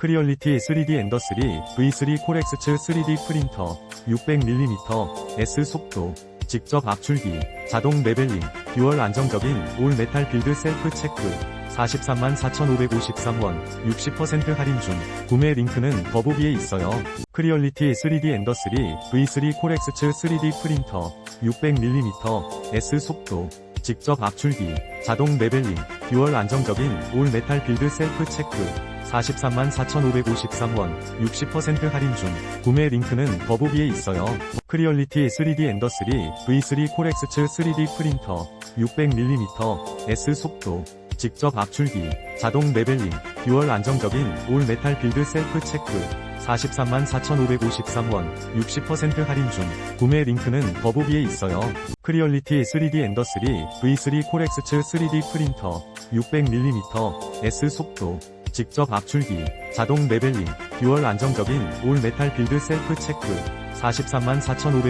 크리얼리티 3D 엔더3 V3 코렉스츠 3D 프린터 600mm S 속도 직접 압출기 자동 레벨링 듀얼 안정적인 올 메탈 빌드 셀프 체크 43만 4,553원 60% 할인 중 구매 링크는 더보기에 있어요. 크리얼리티 3D 엔더3 V3 코렉스츠 3D 프린터 600mm S 속도 직접 압출기 자동 레벨링 듀얼 안정적인 올 메탈 빌드 셀프 체크 43만 4,553원 60% 할인 중 구매 링크는 더보기에 있어요. 크리얼리티 3D 엔더3 V3 코렉스츠 3D 프린터 600mm S 속도 직접 압출기 자동 레벨링 듀얼 안정적인 올 메탈 빌드 셀프 체크 43만 4,553원 60% 할인 중 구매 링크는 더보기에 있어요. 크리얼리티 3D 엔더3 V3 코렉스츠 3D 프린터 600mm S 속도 직접 압출기 자동 레벨링 듀얼 안정적인 올 메탈 빌드 셀프 체크 43만 4,500